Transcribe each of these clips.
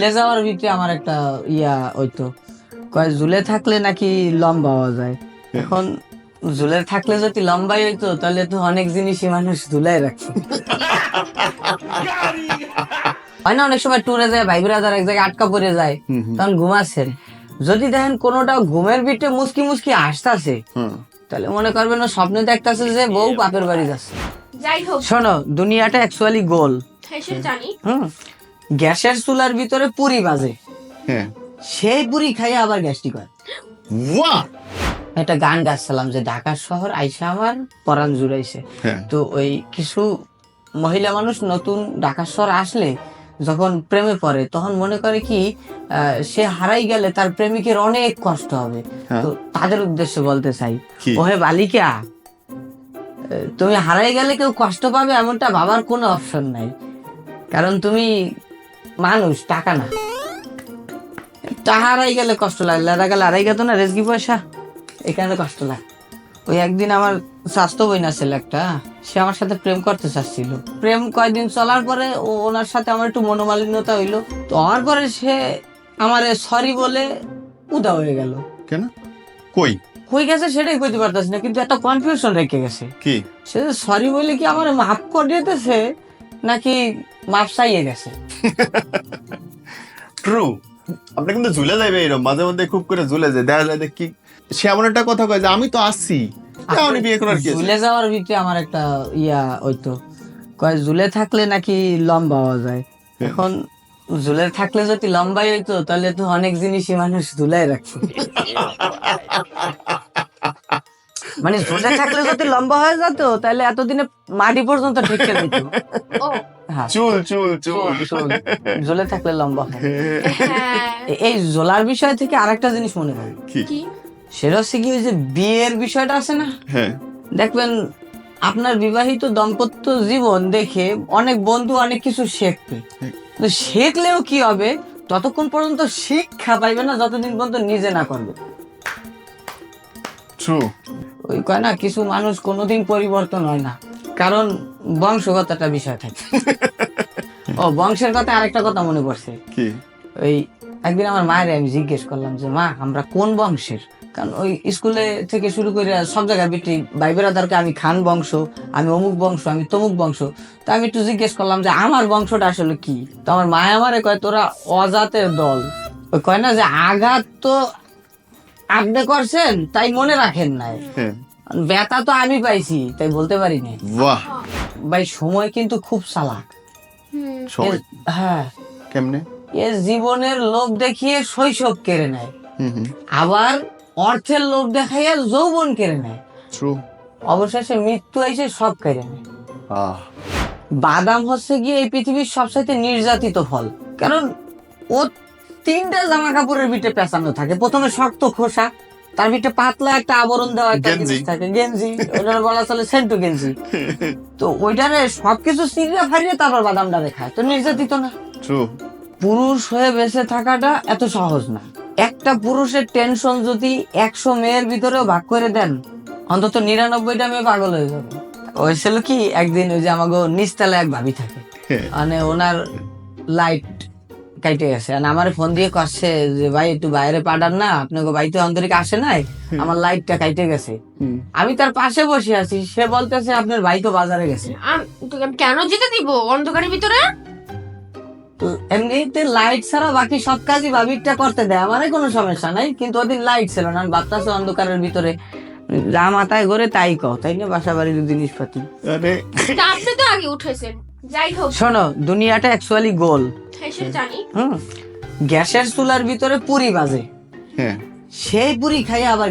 ঝুলে যাওয়ার ভিতরে আমার একটা ইয়া হইতো। কয় ঝুলে থাকলে নাকি লম্বা হওয়া যায়? এখন ঝুলে থাকলে যদি লম্বাই হইতো তাহলে তো অনেক জিনিসই মানুষ ঝুলাই রাখছে হয় না অনেক সময় ট্যুরে যায় ভাই ব্রাদার এক জায়গায় আটকা পড়ে যায় তখন ঘুমাচ্ছেন যদি দেখেন কোনোটা ঘুমের ভিতরে মুসকি মুসকি আসতেছে তাহলে মনে করবেন স্বপ্নে দেখতেছে যে বউ বাপের বাড়ি যাচ্ছে। যাই হোক। শোনো দুনিয়াটা অ্যাকচুয়ালি গোল হ্যাঁ সেটা জানি। হুম। গ্যাসের চুলার ভিতরে পুরি বাজে। হ্যাঁ। সেই পুরি খাইয়ে আবার গ্যাস্ট্রিক হয় একটা গান গাচ্ছিলাম যে ঢাকা শহর আইসা আমার পরাণ জুড়াইছে। হ্যাঁ। তো ওই কিছু মহিলা মানুষ নতুন ঢাকা শহর আসলে যখন প্রেমে পড়ে তখন মনে করে কি সে হারাই গেলে তার প্রেমিকের অনেক কষ্ট হবে। হ্যাঁ। তো তাদের উদ্দেশ্যে বলতে চাই? ওহে বালিকা তুমি হারাই গেলে কেউ কষ্ট পাবে এমনটা ভাবার কোনো অপশন নাই। কারণ তুমি মানুষ টাকা না। টাকা হারাই গেলে কষ্ট লাগে লাদা গেলে হারাই গেত না রেজকি পয়সা? এখানে কষ্ট লাগে। ওই একদিন আমার স্বাস্থ্য বই না ছিল একটা সে আমার সাথে প্রেম করতে চাচ্ছিল। প্রেম কয়দিন চলার পরে ও ওনার সাথে আমার একটু মনোমালিন্যতা হইল। তো হওয়ার পরে সে আমার সরি বলে উদা হয়ে গেল। কেন? কই? হয়ে গেছে সেটাই কইতে পারতাছি না কিন্তু একটা কনফিউশন রেখে গেছে। কি? সে সরি বলে কি আমার মাফ করে দিতেছে? নাকি মাফ চাইয়ে গেছে? ট্রু আপনি কিন্তু ঝুলে যাবে এরকম মাঝে মধ্যে খুব করে ঝুলে যায় দেখা যায় কি সে এমন একটা কথা কয় যে আমি তো আসছি। আমি বিয়ে করার কি ঝুলে যাওয়ার ভিতরে আমার একটা ইয়া হইতো। কয় ঝুলে থাকলে নাকি লম্বা হওয়া যায়? এখন ঝুলে থাকলে যদি লম্বাই হইতো তাহলে তো অনেক জিনিসই মানুষ ঝুলাই রাখছে মানে ঝুলে থাকলে যদি লম্বা হয়ে যেত তাহলে এতদিনে মাটি পর্যন্ত ঠেকে দিত। হ্যাঁ। চুল চুল চুল। থাকলে লম্বা হয়। হ্যাঁ। এই ঝোলার বিষয় থেকে আরেকটা জিনিস মনে হয়। কি? কি? সেটা হচ্ছে কি ওই যে বিয়ের বিষয়টা আছে না? হ্যাঁ। দেখবেন আপনার বিবাহিত দম্পত্য জীবন দেখে অনেক বন্ধু অনেক কিছু শিখবে। তো শিখলেও কি হবে? ততক্ষণ পর্যন্ত শিক্ষা পাইবে না যতদিন পর্যন্ত নিজে না করবে। ট্রু ওই কয় না কিছু মানুষ কোনোদিন পরিবর্তন হয় না। কারণ বংশগতটা বিষয় থাকে। ও বংশের কথা আরেকটা কথা মনে পড়ছে। কি? ওই একদিন আমার মায়ের আমি জিজ্ঞেস করলাম যে মা আমরা কোন বংশের? কারণ ওই স্কুলে থেকে শুরু করে সব জায়গায় বেটি ভাই বেড়াদারকে আমি খান বংশ আমি অমুক বংশ আমি তমুক বংশ। তো আমি একটু জিজ্ঞেস করলাম যে আমার বংশটা আসলে কি? তো আমার মায় আমারে কয় তোরা অজাতের দল। ওই কয় না যে আঘাত তো আপনি করছেন তাই মনে রাখেন নাই। হ্যাঁ। ব্যথা তো আমি পাইছি তাই বলতে পারি না বাহ। ভাই সময় কিন্তু খুব চালাক। হ্যাঁ। কেমনে? এ জীবনের লোভ দেখিয়ে শৈশব কেড়ে নেয়। আবার অর্থের লোভ দেখাইয়া যৌবন কেড়ে নেয়। অবশেষে মৃত্যু এসে সব কেড়ে নেয়। আহ বাদাম হচ্ছে গিয়ে এই পৃথিবীর সবচাইতে নির্যাতিত ফল। কারণ ও তিনটা জামা কাপড়ের ভিতরে পেঁচানো থাকে। প্রথমে শক্ত খোসা তার ভিতরে পাতলা একটা আবরণ দেওয়া একটা জিনিস থাকে গেঞ্জি। ওটার বলা চলে সেন্টু গেঞ্জি। তো ওইটারে সবকিছু সিরিয়া ফারিয়ে তারপর বাদামটা খায় তো নির্যাতিত না। পুরুষ হয়ে বেঁচে থাকাটা এত সহজ না। একটা পুরুষের টেনশন যদি একশো মেয়ের ভিতরেও ভাগ করে দেন অন্তত নিরানব্বইটা মেয়ে পাগল হয়ে যাবে। ওই হয়েছিল কি একদিন ওই যে আমাকে নিচতলা এক ভাবি থাকে। হ্যাঁ। মানে ওনার লাইট কাইটে গেছে। আর আমার ফোন দিয়ে করছে যে ভাই একটু বাইরে পাঠান না। আপনাকে বাড়িতে অন্তরিক আসে নাই? আমার লাইটটা কাইটে গেছে। আমি তার পাশে বসে আছি। সে বলতেছে আপনার ভাই তো বাজারে গেছে। কেন যেতে দিব? অন্ধকারের ভিতরে? এমনিতে লাইট ছাড়া বাকি সব কাজই ভাবিকটা করতে দেয়। আমারই কোনো সমস্যা নাই কিন্তু ওদিন লাইট ছিল না। বাচ্চাছে অন্ধকারের ভিতরে। যা মাথায় ঘরে তাই কও তাই না? বাসা বাড়ির জিনিসপাতি আপনি তো আগে উঠেছেন। যাই হোক। শোনো দুনিয়াটা অ্যাকচুয়ালি গোল। হ্যাঁ, জানি। হুম? গ্যাসের চুলার ভিতরে পুরি বাজে। হ্যাঁ। সেই পুরি খাই আবার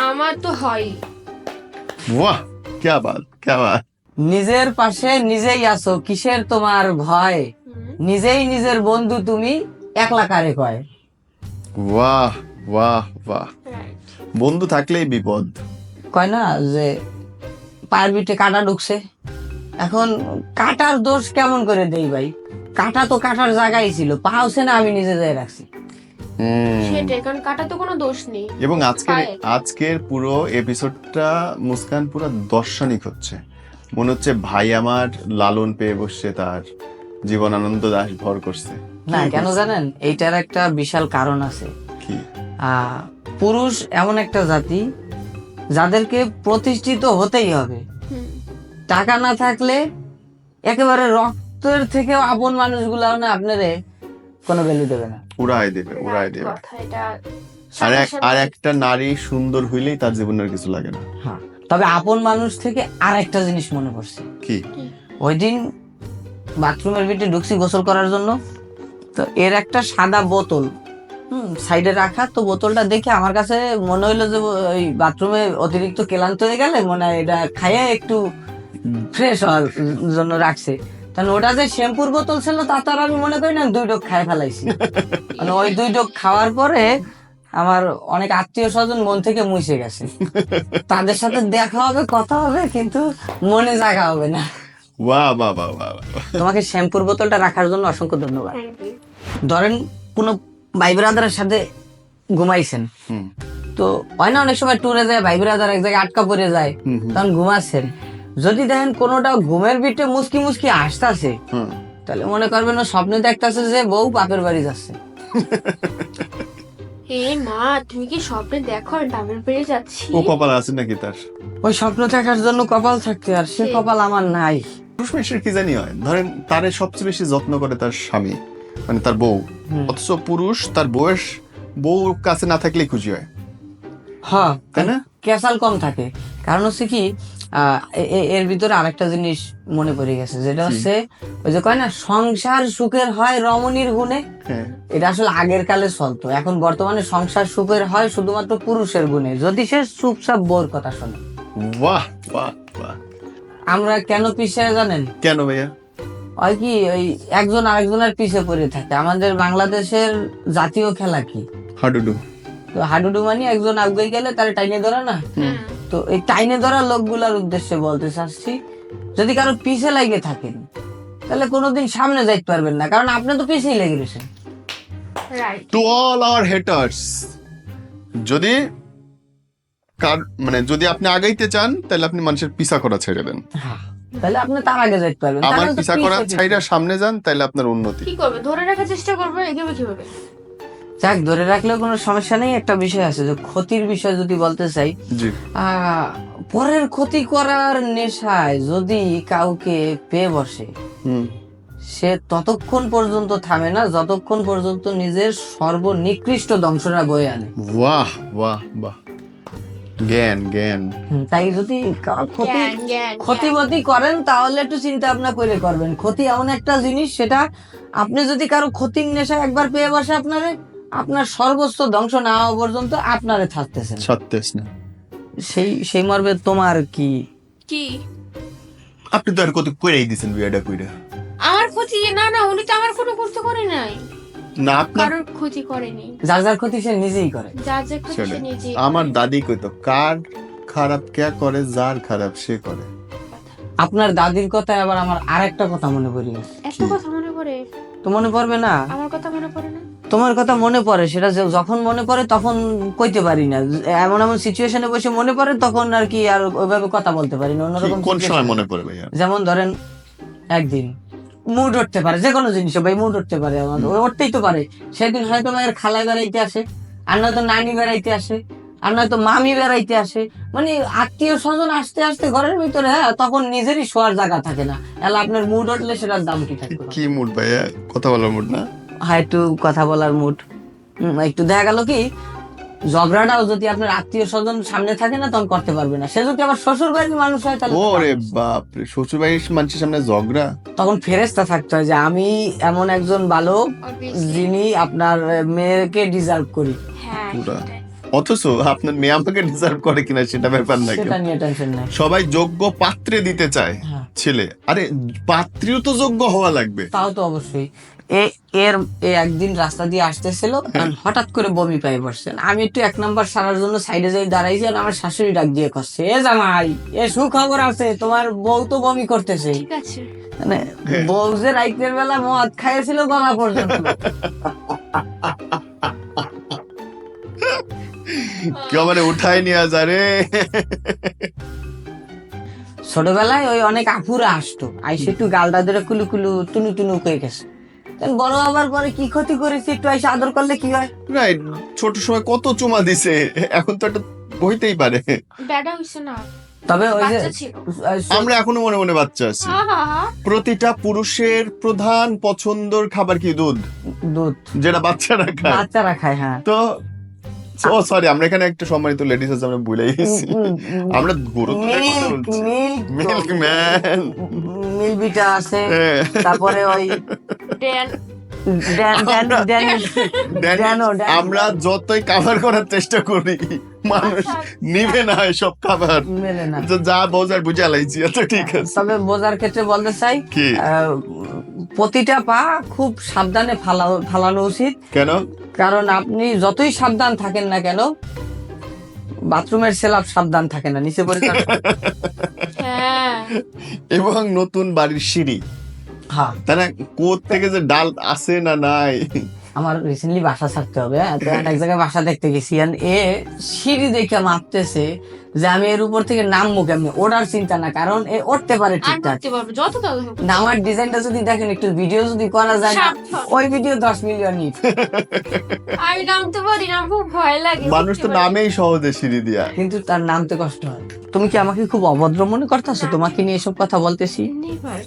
আমার তো হয়। নিজের পাশে নিজেই আছো কিসের তোমার ভয়? নিজেই নিজের বন্ধু তুমি একলা কারে কয়? বাহ বাহ বাহ। বন্ধু থাকলেই বিপদ। কয় না যে পায়ের পিঠে কাটা ঢুকছে। এখন কাটার দোষ কেমন করে দেই ভাই? কাটা তো কাটার জায়গায় ছিল পা হচ্ছে না আমি নিজে যাই রাখছি। সেটাই কারণ কাটা তো কোনো দোষ নেই। এবং আজকের আজকের পুরো এপিসোডটা মুস্কান পুরো দর্শনিক হচ্ছে। মনে হচ্ছে ভাই আমার লালন পেয়ে বসছে তার জীবন আনন্দ দাস ভর করছে। না কেন জানেন? এইটার একটা বিশাল কারণ আছে। পুরুষ এমন একটা জাতি যাদেরকে প্রতিষ্ঠিত হতেই হবে। টাকা না থাকলে একেবারে রক্তের থেকে আপন মানুষগুলো না আপনারে কোনো ভ্যালু দেবে না। উড়াই দেবে উড়াই দেবে। আর এক আর একটা নারী সুন্দর হইলেই তার জীবনের কিছু লাগে না। হ্যাঁ তবে আপন মানুষ থেকে আর একটা জিনিস মনে পড়ছে। কি? ওই দিন বাথরুমের ভিতরে ঢুকছি গোসল করার জন্য তো এর একটা সাদা বোতল সাইডে রাখা তো বোতলটা দেখে আমার কাছে মনে হইল যে ওই বাথরুমে অতিরিক্ত ক্লান্ত হয়ে গেলে মনে হয় এটা খাইয়ে একটু ফ্রেশ হওয়ার জন্য রাখছে। কারণ ওটা যে শ্যাম্পুর বোতল ছিল তা তো আর আমি মনে করি না দুই ডোক খাই ফেলাইছি। মানে ওই দুই ডোক খাওয়ার পরে আমার অনেক আত্মীয় স্বজন মন থেকে মুছে গেছে। তাদের সাথে দেখা হবে কথা হবে কিন্তু মনে জায়গা হবে না। বাহ বাহ বাহ বাহ বাহ। তোমাকে শ্যাম্পুর বোতলটা রাখার জন্য অসংখ্য ধন্যবাদ। ধরেন কোনো ভাই ব্রাদারের সাথে ঘুমাইছেন। তো হয় না অনেক সময় ট্যুরে যায় ভাই ব্রাদার এক জায়গায় আটকা পড়ে যায়। তখন ঘুমাচ্ছেন। যদি দেখেন কোনোটা ঘুমের বিটে মুসকি মুসকি আসতেছে তাহলে মনে করবেন ও স্বপ্নে দেখতেছে যে বউ বাপের বাড়ি যাচ্ছে। এ মা তুমি কি স্বপ্নে দেখো ডাবের পেরে যাচ্ছি? ও কপাল আছে নাকি তার? ওই স্বপ্ন দেখার জন্য কপাল থাকতে আর সে কপাল আমার নাই। পুরুষ মানুষের কি জানি হয়? ধরেন তারে সবচেয়ে বেশি যত্ন করে তার স্বামী। মানে তার বউ। অথচ পুরুষ তার বয়স বউ কাছে না থাকলেই খুশি হয়। হ্যাঁ তাই না? ক্যাসাল কম থাকে। কারণ হচ্ছে কি এর ভিতরে আরেকটা জিনিস মনে পড়ে গেছে যেটা হচ্ছে ওই যে কয় না সংসার সুখের হয় রমণীর গুণে। হ্যাঁ। এটা আসলে আগের কালে চলতো এখন বর্তমানে সংসার সুখের হয় শুধুমাত্র পুরুষের গুণে। যদি সে চুপচাপ বোর কথা শোনে। বাহ বাহ বাহ। আমরা কেন পিছিয়ে জানেন? কেন ভাইয়া? ওই কি ওই একজন আরেকজনের পিছে পড়ে থাকে। আমাদের বাংলাদেশের জাতীয় খেলা কি? হাডুডু। তো হাডুডু মানে একজন আগে গেলে তার টাইনে ধরা না? হ্যাঁ। তো এই টাইনে ধরা লোকগুলার উদ্দেশ্যে বলতে চাচ্ছি যদি কারও পিছে লাগে থাকেন তাহলে কোনোদিন সামনে যাইতে পারবেন না কারণ আপনি তো পিছেই লেগে রয়েছেন। Right to all our haters যদি কার মানে যদি আপনি আগাইতে চান তাহলে আপনি মানুষের পিছা করা ছেড়ে দেন। তাহলে আপনি তার আগে যাইতে পারবেন। আমার পিছা করা। ছাইরা সামনে যান তাহলে আপনার উন্নতি। কি করবে? ধরে রাখার চেষ্টা করবে এগিয়ে কীভাবে যাক ধরে রাখলেও কোনো সমস্যা নেই। একটা বিষয় আছে যে ক্ষতির বিষয় যদি বলতে চাই আহ, পরের ক্ষতি করার নেশায় যদি কাউকে পেয়ে বসে হুম। সে ততক্ষণ পর্যন্ত থামে না যতক্ষণ পর্যন্ত নিজের সর্বনিকৃষ্ট ধ্বংসটা বয়ে আনে। বাহ বাহ বাহ। জ্ঞান জ্ঞান। তাই যদি ক্ষতি করেন তাহলে একটু চিন্তা ভাবনা করে করবেন। ক্ষতি এমন একটা জিনিস সেটা আপনি যদি কারও ক্ষতির নেশা একবার পেয়ে বসে আপনারে আপনার সর্বোচ্চ ধ্বংস না হওয়া পর্যন্ত আপনারে থাকতেছেন না। সেই সেই মর্মে তোমার কি? কি? আপনি তো আর কত করেই দিছেন বিয়েটা কইরা। আমার ক্ষতি না না উনি তো আমার কোনো করতে করে নাই। না আপনার কারোর ক্ষতি করেনি। যার যার ক্ষতি সে নিজেই করে। যা যে ক্ষতি সে নিজে আমার দাদি কইতো কার খারাপ কে করে যার খারাপ সে করে। আপনার দাদির কথায় আবার আমার আরেকটা কথা মনে পড়ে গেছে। এত কথা মনে পড়ে? তো মনে পড়বে না? আমার কথা মনে পড়ে না? তোমার কথা মনে পড়ে সেটা যে- যখন মনে পড়ে তখন কইতে পারি না। এমন এমন সিচুয়েশনে বসে মনে পড়ে তখন আর কি আর ওইভাবে কথা বলতে পারি না অন্যরকম কোন সময় মনে পড়ে ভাইয়া? যেমন ধরেন একদিন। মুড উঠতে পারে যে কোনো জিনিস ভাই মুড উঠতে পারে আমার উঠতেই তো পারে। সেদিন হয়তো মায়ের খালা বেড়াইতে আসে আর নয়তো নানি বেড়াইতে আসে আর নয়তো মামি বেড়াইতে আসে। মানে আত্মীয় স্বজন আসতে আসতে ঘরের ভিতরে হ্যাঁ তখন নিজেরই শোয়ার জায়গা থাকে না। এলা আপনার মুড উঠলে সেটার দাম কি থাকবে? কি মুড ভাইয়া? কথা বলার মুড না? হ্যাঁ একটু কথা বলার মুড একটু দেখা গেল কি ঝগড়াটাও যদি আপনার আত্মীয় স্বজন সামনে থাকে না তখন করতে পারবে না। সে যদি আবার শ্বশুর বাড়ির মানুষ হয় তাহলে ওরে বাপ রে শ্বশুর বাড়ির মানুষের সামনে ঝগড়া? তখন ফেরেস্তা থাকতে হয় যে আমি এমন একজন বালক যিনি আপনার মেয়েকে ডিজার্ভ করি। হ্যাঁ অথচ আপনার মেয়ে আমাকে ডিজার্ভ করে কিনা সেটা ব্যাপার না সেটা নিয়ে টেনশন নাই। সবাই যোগ্য পাত্রে দিতে চায় হ্যাঁ। ছেলে। আরে পাত্রীও তো যোগ্য হওয়া লাগবে। তাও তো অবশ্যই। এর একদিন রাস্তা দিয়ে আসতেছিল হঠাৎ করে বমি পাই আমি একটু এক নাম্বার সারার জন্য সাইডে যাই দাঁড়াইছি আর আমার শাশুড়ি ডাক দিয়ে করছে এ জামাই এ সুখবর আছে তোমার বউ তো বমি করতেছে। মানে বউ যে রাইতের বেলা মদ খাইয়েছিল গলা পর্যন্ত কেউ মানে উঠাই নিয়ে যা রে? ছোটবেলায় ওই অনেক আপুরা আসতো আইসে একটু গালটা ধরে কুলু কুলু টুনু টুনু করে গেছে। বড় হবার পরে কি ক্ষতি করেছি একটু এসে আদর করলে কি হয়? রাইট ছোট সময় কত চুমা দিছে এখন তো একটা হইতেই পারে। ব্যাটা হইছে না। তবে ওই যে আমরা এখনও মনে মনে বাচ্চা আছি। প্রতিটা পুরুষের প্রধান পছন্দর খাবার কি? দুধ? দুধ। যেটা বাচ্চারা খায়। বাচ্চারা খায় হ্যাঁ। তো ও সরি আমরা এখানে একটা সম্মানিত লেডিস আছে আমরা ভুলে গেছি আমরা গুরুত্ব milkman milk milk man milk beta আছে তারপরে ওই আমরা যতই কাভার করার চেষ্টা করি মানুষ আচ্ছা। নিবে না সব খাবার মেলে না। যা বোঝার বুঝে লাইছি আচ্ছা ঠিক আছে। তবে বোঝার ক্ষেত্রে বলতে চাই কি? প্রতিটা পা খুব সাবধানে ফালানো ফালানো উচিত। কেন? কারণ আপনি যতই সাবধান থাকেন না কেন বাথরুমের সেলাপ সাবধান থাকে না নিচে পরিষ্কার হ্যাঁ। এবং নতুন বাড়ির সিঁড়ি। হ্যাঁ। না কোথ থেকে যে ডাল আছে না নাই? আমার রিসেন্টলি বাসা ছাড়তে হবে হ্যাঁ, এক জায়গায় বাসা দেখতে গেছি এ সিঁড়ি দেখে মাপতেছে যে আমি এর উপর থেকে নামবো কেমনি? ওঠার চিন্তা না কারণ এ উঠতে পারে ঠিকঠাক। যত নামার ডিজাইনটা যদি দেখেন একটু ভিডিও যদি করা যায় না ওই ভিডিও দশ মিলিয়ন হিট আমি নামতে পারি না খুব ভয় লাগে মানুষ তো নামেই সহজে সিঁড়ি দিয়া। কিন্তু তার নামতে কষ্ট হয়। তুমি কি আমাকে খুব অভদ্র মনে করতেছো? তোমাকে নিয়ে এসব কথা বলতেছি?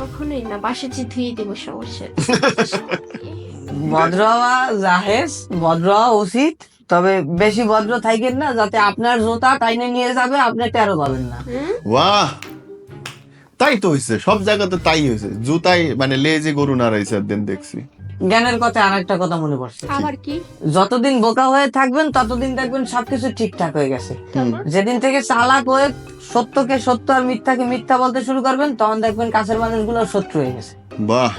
কখনোই না বাসা যে ধুয়ে দেবো সমস্যা ভদ্র হওয়া জাহেজ ভদ্র হওয়া উচিত তবে বেশি ভদ্র থাকেন না যাতে আপনার জুতা টাইনে নিয়ে যাবে আপনি টেরো পাবেন না? বাহ! তাই তো হয়েছে সব জায়গাতে তাই হয়েছে জুতাই মানে লেজে গরু নাড়াইছে একদিন দেখছি। জ্ঞানের কথা আর একটা কথা মনে পড়ছে। আবার কি? যতদিন বোকা হয়ে থাকবেন ততদিন দেখবেন সবকিছু ঠিকঠাক হয়ে গেছে। যেদিন থেকে চালাক হয়ে সত্যকে সত্য আর মিথ্যাকে মিথ্যা বলতে শুরু করবেন তখন দেখবেন কাছের মানুষগুলো শত্রু হয়ে গেছে। বাহ!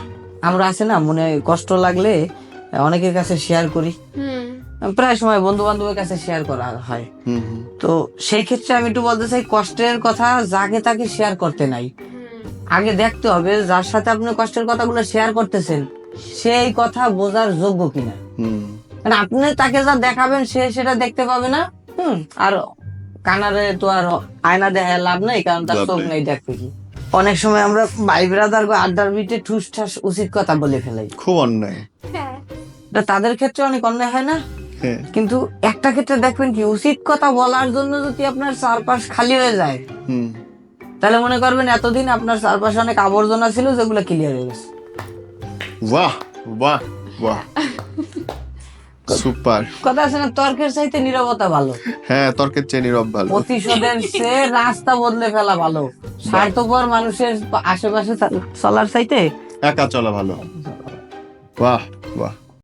আমরা আছে না মনে কষ্ট লাগলে অনেকের কাছে শেয়ার করি। প্রায় সময় বন্ধু বান্ধবের কাছে শেয়ার করা হয়। তো সেই ক্ষেত্রে আমি একটু বলতে চাই কষ্টের কথা যাকে তাকে শেয়ার করতে নাই। আগে দেখতে হবে যার সাথে আপনি কষ্টের কথাগুলো শেয়ার করতেছেন সেই কথা বোঝার যোগ্য কিনা। হুম। মানে আপনি তাকে যা দেখাবেন সে সেটা দেখতে পাবে না। হুম আর কানারে তো আর আয়না দেখা লাভ নেই কারণ তার চোখ নেই। নেই দেখবে কি। অনেক সময় আমরা ভাই ব্রাদার আড্ডার বিটে ঠুস ঠাস উচিত কথা বলে ফেলাই। খুব অন্যায়। হ্যাঁ। তাদের ক্ষেত্রে অনেক অন্যায় হয় না? হ্যাঁ। কিন্তু একটা ক্ষেত্রে দেখবেন কি উচিত কথা বলার জন্য যদি আপনার চারপাশ খালি হয়ে যায় হুম। তাহলে মনে করবেন এতদিন আপনার চারপাশে অনেক আবর্জনা ছিল যেগুলো ক্লিয়ার হয়ে গেছে। বাহ বাহ বাহ। সুপার। কথা আছে না তর্কের চাইতে নিরবতা ভালো। হ্যাঁ তর্কের চেয়ে নীরব ভালো। প্রতিশোধের সে রাস্তা বদলে ফেলা ভালো। স্বার্থপর মানুষের আশেপাশে চলার চাইতে একা চলা ভালো। বাহ বাহ।